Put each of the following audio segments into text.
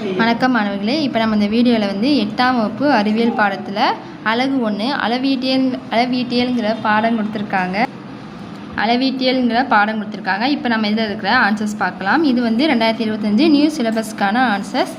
வணக்கம் மாணவர்களே இப்போ நம்ம இந்த வீடியோவில் வந்து எட்டாம் வகுப்பு அறிவியல் பாடத்தில் அழகு ஒன்று அளவீட்டியல் அளவீட்டியல்ங்கிற பாடம் கொடுத்துருக்காங்க. அளவீட்டியல்ங்கிற பாடம் கொடுத்துருக்காங்க. இப்போ நம்ம இதில் இருக்கிற ஆன்சர்ஸ் பார்க்கலாம். இது வந்து ரெண்டாயிரத்தி இருபத்தஞ்சு நியூ சிலபஸ்க்கான ஆன்சர்ஸ்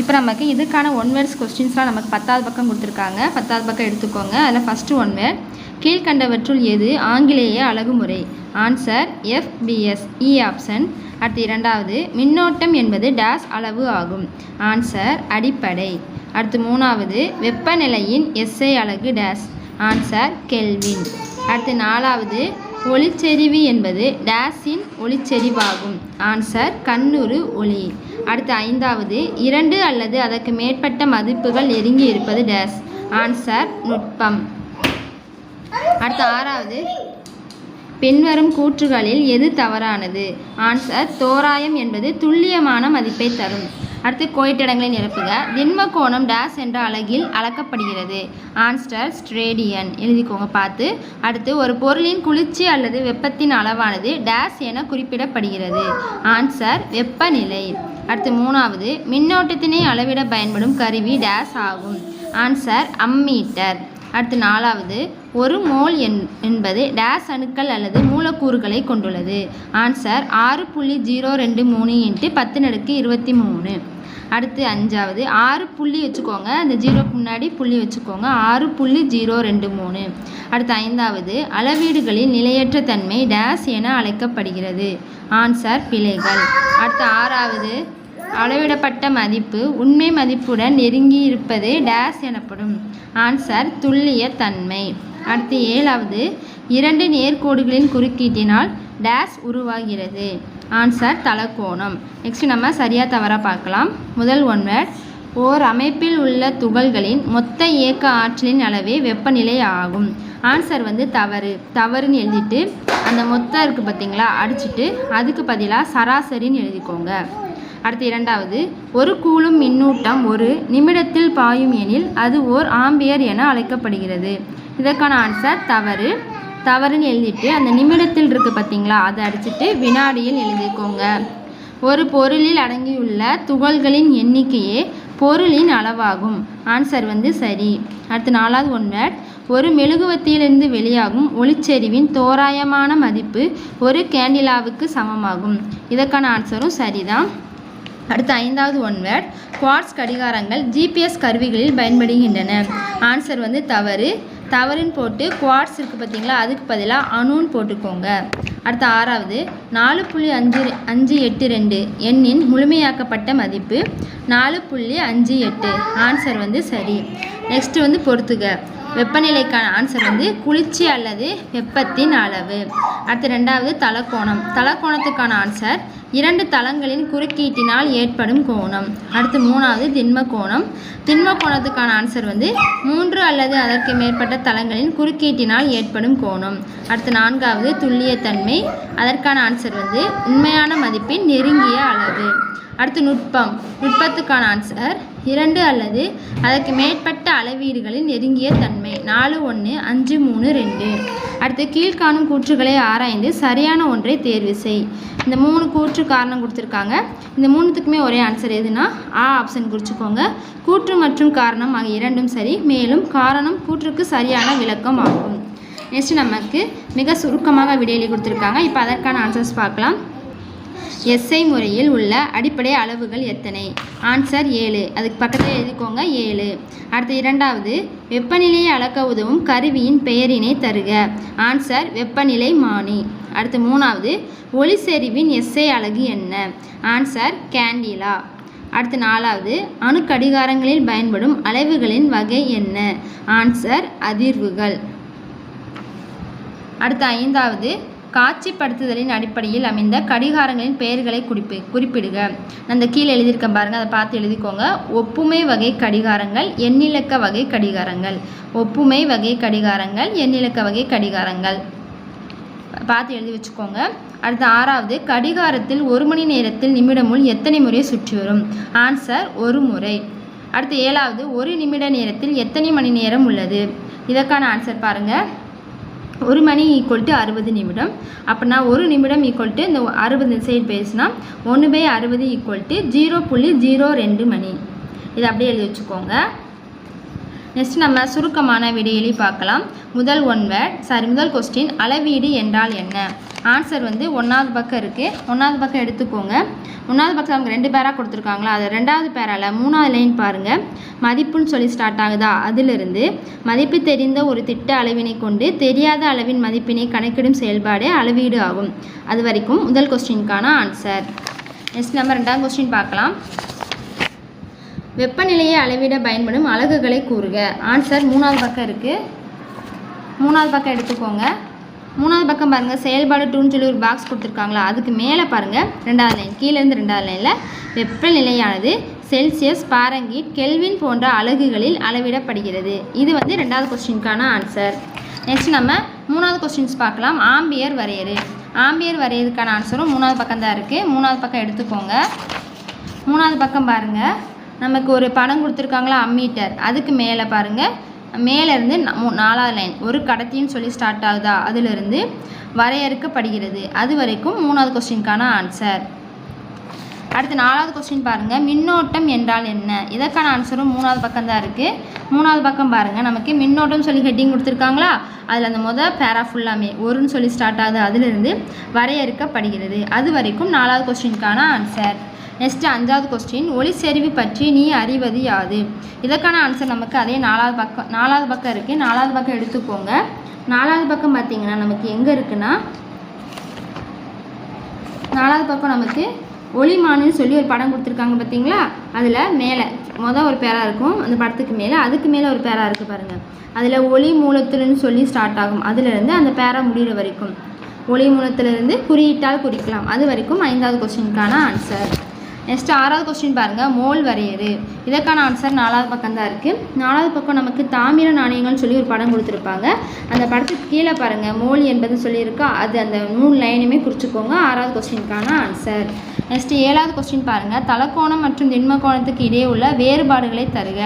இப்போ நமக்கு இதுக்கான ஒன் வேர்ட்ஸ் கொஸ்டின்ஸ்லாம் நமக்கு பத்தாவது பக்கம் கொடுத்துருக்காங்க. பத்தாவது பக்கம் எடுத்துக்கோங்க. அதில் ஃபஸ்ட்டு ஒன் வேர்ட் கீழ்கண்டவற்றுள் எது ஆங்கிலேய அழகுமுறை? ஆன்சர் எஃபிஎஸ் இ ஆப்ஷன் அடுத்து இரண்டாவது மின்னோட்டம் என்பது டேஸ் அளவு ஆகும். ஆன்சர் அடிப்படை. அடுத்து மூணாவது வெப்பநிலையின் எஸ்ஐ அலகு டேஸ் ஆன்சர் கெல்வின் அடுத்து நாலாவது ஒளிச்செறிவு என்பது டேஸின் ஒளிச்செறிவாகும். ஆன்சர் கண்ணுறு ஒளி. அடுத்து ஐந்தாவது இரண்டு அல்லது அதற்கு மேற்பட்ட மதிப்புகள் நெருங்கி இருப்பது டேஸ் ஆன்சர் நுட்பம். அடுத்து ஆறாவது பின்வரும் கூற்றுகளில் எது தவறானது? ஆன்சர் தோராயம் என்பது துல்லியமான மதிப்பை தரும். அடுத்து கோயிட்டிடங்களை நிரப்புக. திண்ம கோணம் டேஸ் என்ற அலகில் அளக்கப்படுகிறது. ஆன்ஸ்டர் ஸ்ட்ரேடியன் எழுதிக்கோங்க பார்த்து. அடுத்து ஒரு பொருளின் குளிர்ச்சி அல்லது வெப்பத்தின் அளவானது டேஸ் என குறிப்பிடப்படுகிறது. ஆன்சர் வெப்பநிலை. அடுத்து மூணாவது மின்னோட்டத்தினை அளவிட பயன்படும் கருவி டேஸ் ஆகும். ஆன்சர் அம்மீட்டர் அடுத்து நாலாவது ஒரு மோல் என் என்பது டேஸ் அணுக்கள் அல்லது மூலக்கூறுகளை கொண்டுள்ளது. ஆன்சர் ஆறு புள்ளி ஜீரோ ரெண்டு மூணு இன்ட்டு பத்து நடுக்கு இருபத்தி மூணு. அடுத்து அஞ்சாவது ஆறு புள்ளி வச்சுக்கோங்க. அந்த ஜீரோக்கு முன்னாடி புள்ளி வச்சுக்கோங்க. ஆறு புள்ளி ஜீரோ ரெண்டு மூணு. அடுத்து ஐந்தாவது அளவீடுகளில் நிலையற்ற தன்மை டேஸ் என அழைக்கப்படுகிறது. ஆன்சர் பிழைகள். அடுத்து ஆறாவது அளவிடப்பட்ட மதிப்பு உண்மை மதிப்புடன் நெருங்கி இருப்பது டேஸ் எனப்படும். ஆன்சர் துல்லிய தன்மை. அடுத்து ஏழாவது இரண்டு நேர்கோடுகளின் குறுக்கீட்டினால் டேஸ் உருவாகிறது. ஆன்சர் தலக்கோணம் நெக்ஸ்ட் நம்ம சரியாக தவறாக பார்க்கலாம். முதல் ஒன்வர் ஓர் அமைப்பில் உள்ள துகள்களின் மொத்த இயக்க ஆற்றலின் அளவே வெப்பநிலை ஆகும். ஆன்சர் வந்து தவறு. தவறுன்னு எழுதிட்டு அந்த மொத்தம் இருக்குது பார்த்தீங்களா அடிச்சுட்டு அதுக்கு பதிலாக சராசரின்னு எழுதிக்கோங்க. அடுத்து இரண்டாவது ஒரு கூலும் மின்னூட்டம் ஒரு நிமிடத்தில் பாயும் எனில் அது ஓர் ஆம்பியர் என அழைக்கப்படுகிறது. இதற்கான ஆன்சர் தவறு. தவறுன்னு எழுதிட்டு அந்த நிமிடத்தில் இருக்குது பார்த்தீங்களா அதை அடிச்சுட்டு வினாடியில் எழுதிக்கோங்க. ஒரு பொருளில் அடங்கியுள்ள துகள்களின் எண்ணிக்கையே பொருளின் அளவாகும். ஆன்சர் வந்து சரி. அடுத்து நாலாவது ஒன் ஒரு மெழுகுவத்தியிலிருந்து வெளியாகும் ஒளிச்செறிவின் தோராயமான மதிப்பு ஒரு கேண்டிலாவுக்கு சமமாகும். இதற்கான ஆன்சரும் சரிதான். அடுத்து ஐந்தாவது ஒன் வேர்ட் குவார்ட்ஸ் கடிகாரங்கள் ஜிபிஎஸ் கருவிகளில் பயன்படுகின்றன. ஆன்சர் வந்து தவறு. தவறுன்னு போட்டு குவார்ட்ஸ் இருக்குது பார்த்தீங்களா? அதுக்கு பதிலாக அணுன்னு போட்டுக்கோங்க. அடுத்து ஆறாவது. நாலு புள்ளி அஞ்சு அஞ்சு எட்டு ரெண்டு. எண்ணின் முழுமையாக்கப்பட்ட மதிப்பு நாலு புள்ளி அஞ்சு எட்டு. ஆன்சர் வந்து சரி. நெக்ஸ்ட்டு வந்து பொறுத்துக. வெப்பநிலைக்கான ஆன்சர் வந்து குளிர்ச்சி அல்லது வெப்பத்தின் அளவு. அடுத்து ரெண்டாவது தலக்கோணம் தலக்கோணத்துக்கான ஆன்சர் இரண்டு தளங்களின் குறுக்கீட்டினால் ஏற்படும் கோணம். அடுத்து மூணாவது திண்ம கோணம் திண்ம கோணத்துக்கான ஆன்சர் வந்து மூன்று அல்லது அதற்கு மேற்பட்ட தளங்களின் குறுக்கீட்டினால் ஏற்படும் கோணம். அடுத்து நான்காவது துல்லியத்தன்மை அதற்கான ஆன்சர் வந்து உண்மையான மதிப்பின் நெருங்கிய அளவு. அடுத்து நுட்பம். நுட்பத்துக்கான ஆன்சர் இரண்டு அல்லது அதற்கு மேற்பட்ட அளவீடுகளின் நெருங்கிய தன்மை. நாலு ஒன்று அஞ்சு மூணு ரெண்டு. அடுத்து கீழ்காணும் கூற்றுகளை ஆராய்ந்து சரியான ஒன்றை தேர்வு செய். இந்த மூணு கூற்று காரணம் கொடுத்துருக்காங்க. இந்த மூணுத்துக்குமே ஒரே ஆன்சர் எதுனா ஆ ஆப்ஷன் குறிச்சுக்கோங்க. கூற்று மற்றும் காரணம் ஆகிய இரண்டும் சரி மேலும் காரணம் கூற்றுக்கு சரியான விளக்கம் ஆகும் நெக்ஸ்ட் நமக்கு மிக சுருக்கமாக விடையளி கொடுத்துருக்காங்க. இப்போ அதற்கான ஆன்சர்ஸ் பார்க்கலாம். எஸ்ஐ முறையில் உள்ள அடிப்படை அளவுகள் எத்தனை? ஆன்சர் ஏழு. அதுக்கு பக்கத்தில் எழுதிக்கோங்க. ஏழு. அடுத்து இரண்டாவது. வெப்பநிலையை அளக்க உதவும் கருவியின் பெயரினை தருக. ஆன்சர் வெப்பநிலை மானி. அடுத்து மூணாவது. ஒளி செறிவின் எஸ்ஐ அலகு என்ன? ஆன்சர் கேண்டிலா அடுத்து நாலாவது. அணுக்கடிகாரங்களில் பயன்படும் அளவுகளின் வகை என்ன? ஆன்சர் அதிர்வுகள். அடுத்து ஐந்தாவது காட்சிப்படுத்துதலின் அடிப்படையில் அமைந்த கடிகாரங்களின் பெயர்களை குறிப்பி குறிப்பிடுக. அந்த கீழே எழுதியிருக்கேன் பாருங்கள் அதை பார்த்து எழுதிக்கோங்க. ஒப்புமை வகை கடிகாரங்கள் எண்ணிலக்க வகை கடிகாரங்கள். ஒப்புமை வகை கடிகாரங்கள் எண்ணிலக்க வகை கடிகாரங்கள். பார்த்து எழுதி வச்சுக்கோங்க. அடுத்து ஆறாவது கடிகாரத்தில் ஒரு மணி நேரத்தில் நிமிடமுள் எத்தனை முறை சுற்றி வரும்? ஆன்சர் ஒரு முறை. அடுத்து ஏழாவது ஒரு நிமிட நேரத்தில் எத்தனை மணி நேரம் உள்ளது? இதற்கான ஆன்சர் பாருங்கள் ஒரு மணி ஈக்குவல் டு அறுபது நிமிடம். அப்படின்னா ஒரு நிமிடம் ஈக்குவல் டு இந்த அறுபது சைடு பேசினா ஒன்று பை அறுபது ஈக்குவல் டு ஜீரோ புள்ளி ஜீரோ ரெண்டு மணி. இதை அப்படியே எழுதி வச்சுக்கோங்க. நெக்ஸ்ட் நம்ம சுருக்கமான விடையெளி பார்க்கலாம். முதல் ஒன் வேர்ட் சாரி முதல் கொஸ்டின் அளவீடு என்றால் என்ன? ஆன்சர் வந்து ஒன்றாவது பக்கம் இருக்குது ஒன்றாவது பக்கம் எடுத்துக்கோங்க. ஒன்றாவது பக்கம் அவங்க ரெண்டு பேராக கொடுத்துருக்காங்களா? அது ரெண்டாவது பேரால் மூணாவது லைன் பாருங்கள் மதிப்புன்னு சொல்லி ஸ்டார்ட் ஆகுதா? அதிலிருந்து மதிப்பு தெரிந்த ஒரு திட்ட அளவினை கொண்டு தெரியாத அளவின் மதிப்பினை கணக்கிடும் செயல்பாடு அளவீடு ஆகும். அது வரைக்கும் முதல் கொஸ்டினுக்கான ஆன்சர் நெக்ஸ்ட் நம்ம ரெண்டாவது கொஸ்டின் பார்க்கலாம். வெப்பநிலையை அளவிட பயன்படும் அலகுகளை கூறுக. ஆன்சர் மூணாவது பக்கம் இருக்குது மூணாவது பக்கம் எடுத்துக்கோங்க. மூணாவது பக்கம் பாருங்கள் செயல்பாடு டூன்னு சொல்லி ஒரு பாக்ஸ் கொடுத்துருக்காங்களா? அதுக்கு மேலே பாருங்கள் ரெண்டாவது லைன் கீழேருந்து ரெண்டாவது லைனில் வெப்பநிலையானது செல்சியஸ் பாரங்கீட் கெல்வின் போன்ற அலகுகளில் அளவிடப்படுகிறது. இது வந்து ரெண்டாவது கொஸ்டினுக்கான ஆன்சர் நெக்ஸ்ட் நம்ம மூணாவது கொஸ்டின்ஸ் பார்க்கலாம். ஆம்பியர் வரையறு. ஆம்பியர் வரையறதுக்கான ஆன்சரும் மூணாவது பக்கம் தான் இருக்குது மூணாவது பக்கம் எடுத்துக்கோங்க. மூணாவது பக்கம் பாருங்கள் நமக்கு ஒரு படம் கொடுத்துருக்காங்களா? அம்மீட்டர். அதுக்கு மேலே பாருங்கள் மேலேருந்து நாலாவது லைன். ஒரு கடத்தின்னு சொல்லி ஸ்டார்ட் ஆகுதா? அதிலிருந்து வரையறுக்கப்படுகிறது. அது வரைக்கும் மூணாவது கொஸ்டினுக்கான ஆன்சர் அடுத்து நாலாவது கொஸ்டின் பாருங்கள் மின்னோட்டம் என்றால் என்ன? இதற்கான ஆன்சரும் மூணாவது பக்கம் தான் இருக்குது மூணாவது பக்கம் பாருங்கள் நமக்கு மின்னோட்டம் சொல்லி ஹெட்டிங் கொடுத்துருக்காங்களா? அதில் அந்த மொதல் பேரா ஃபுல்லாமே ஒருன்னு சொல்லி ஸ்டார்ட் ஆகுது. அதிலிருந்து வரையறுக்கப்படுகிறது. அது வரைக்கும் நாலாவது கொஸ்டினுக்கான ஆன்சர் நெக்ஸ்ட் அஞ்சாவது கொஸ்டின் ஒளி செறிவு பற்றி நீ அறிவது யாது? இதற்கான ஆன்சர் நமக்கு அதே நாலாவது பக்கம் நாலாவது பக்கம் இருக்குது நாலாவது பக்கம் எடுத்துக்கோங்க. நாலாவது பக்கம் பார்த்தீங்கன்னா நமக்கு எங்கே இருக்குன்னா நாலாவது பக்கம் நமக்கு ஒளிமானுன்னு சொல்லி ஒரு படம் கொடுத்துருக்காங்க பார்த்தீங்களா அதில் மேலே மொதல் ஒரு பேரா இருக்கும். அந்த படத்துக்கு மேலே அதுக்கு மேலே ஒரு பேரா இருக்குது பாருங்கள் அதில் ஒளி மூலத்துலன்னு சொல்லி ஸ்டார்ட் ஆகும். அதுலேருந்து அந்த பேரா முடிகிற வரைக்கும். ஒளி மூலத்திலிருந்து குறியீட்டால் குறிக்கலாம். அது வரைக்கும் ஐந்தாவது கொஸ்டினுக்கான ஆன்சர் நெக்ஸ்ட் ஆறாவது கொஸ்டின் பாருங்கள் மோல் வரையறு. இதற்கான ஆன்சர் நாலாவது பக்கம் தான் இருக்குது நாலாவது பக்கம் நமக்கு தாமிர நாணயங்கள்னு சொல்லி ஒரு படம் கொடுத்துருப்பாங்க. அந்த படத்துக்கு கீழே பாருங்கள் மோல் என்பது சொல்லியிருக்கா. அது அந்த மூணு லைனுமே குறிச்சிக்கோங்க. ஆறாவது கொஸ்டினுக்கான ஆன்சர் நெக்ஸ்ட் ஏழாவது கொஸ்டின் பாருங்கள் தலக்கோணம் மற்றும் திண்ம கோணத்துக்கு இடையே உள்ள வேறுபாடுகளை தருக.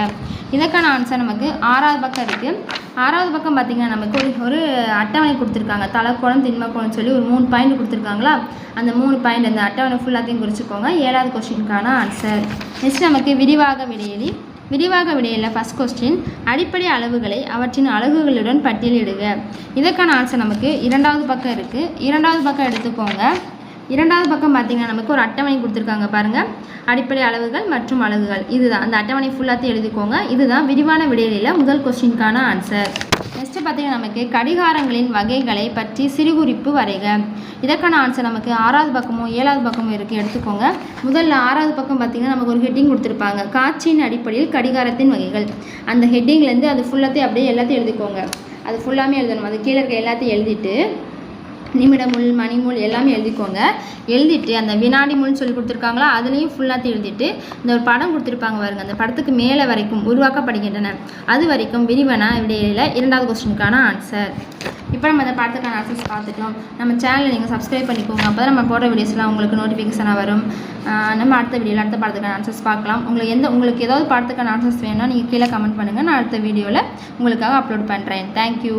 இதற்கான ஆன்சர் நமக்கு ஆறாவது பக்கம் இருக்குது ஆறாவது பக்கம் பார்த்திங்கன்னா நமக்கு ஒரு ஒரு அட்டவணை கொடுத்துருக்காங்க. தலைக்கோணம் திண்மக்கோணம் சொல்லி ஒரு மூணு பாயிண்ட் கொடுத்துருக்காங்களா? அந்த மூணு பாயிண்ட் அந்த அட்டவணை ஃபுல்லாத்தையும் குறிச்சிக்கோங்க. ஏழாவது கொஸ்டினுக்கான ஆன்சர் நெக்ஸ்ட் நமக்கு விரிவாக விடையலி. விரிவாக விடையில் ஃபஸ்ட் கொஸ்டின் அடிப்படை அளவுகளை அவற்றின் அலகுகளுடன் பட்டியலிடுக. இதற்கான ஆன்சர் நமக்கு இரண்டாவது பக்கம் இருக்குது இரண்டாவது பக்கம் எடுத்துக்கோங்க. இரண்டாவது பக்கம் பார்த்தீங்கன்னா நமக்கு ஒரு அட்டவணை கொடுத்துருக்காங்க பாருங்கள் அடிப்படை அளவுகள் மற்றும் அலகுகள். இதுதான். அந்த அட்டவணை ஃபுல்லாத்தையும் எழுதிக்கோங்க. இதுதான் விரிவான விடையில முதல் கொஸ்டினுக்கான ஆன்சர் நெக்ஸ்ட்டு பார்த்தீங்கன்னா நமக்கு கடிகாரங்களின் வகைகளை பற்றி சிறுகுறிப்பு வரைக. இதற்கான ஆன்சர் நமக்கு ஆறாவது பக்கமும் ஏழாவது பக்கமும் இருக்குது எடுத்துக்கோங்க. முதல்ல ஆறாவது பக்கம் பார்த்தீங்கன்னா நமக்கு ஒரு ஹெட்டிங் கொடுத்துருப்பாங்க. காட்சியின் அடிப்படையில் கடிகாரத்தின் வகைகள். அந்த ஹெட்டிங்லேருந்து அது ஃபுல்லாத்தையும் அப்படியே எல்லாத்தையும் எழுதிக்கோங்க. அது ஃபுல்லாமே எழுதணும். அது கீழே இருக்க எல்லாத்தையும் எழுதிட்டு நிமிடமுள் மணிமுள் எல்லாமே எழுதிக்கோங்க. எழுதிட்டு அந்த வினாடி முள்னு சொல்லி கொடுத்துருக்காங்களா அதுலேயும் ஃபுல்லாக எழுதிட்டு இந்த ஒரு படம் கொடுத்துருப்பாங்க பாருங்க அந்த படத்துக்கு மேலே வரைக்கும் உருவாக்கப்படுகின்றன அது வரைக்கும் விரிவனா இடையில இரண்டாவது கொஸ்டினுக்கான ஆன்சர் இப்போ நம்ம அந்த படத்துக்கான ஆன்சர்ஸ் பார்த்துக்கலாம் நம்ம சேனலை நீங்கள் சப்ஸ்கிரைப் பண்ணிக்கோங்க. அப்போ தான் நம்ம போடுற வீடியோஸ்லாம் உங்களுக்கு நோட்டிஃபிகேஷனாக வரும். நம்ம அடுத்த வீடியோவில் அடுத்த படத்துக்கான ஆன்சர்ஸ் பார்க்கலாம். உங்களுக்கு எந்த உங்களுக்கு ஏதாவது படத்துக்கான ஆன்சர்ஸ் வேணும்னா நீங்கள் கீழே கமெண்ட் பண்ணுங்கள் நான் அடுத்த வீடியோவில் உங்களுக்காக அப்லோட் பண்ணுறேன் தேங்க்யூ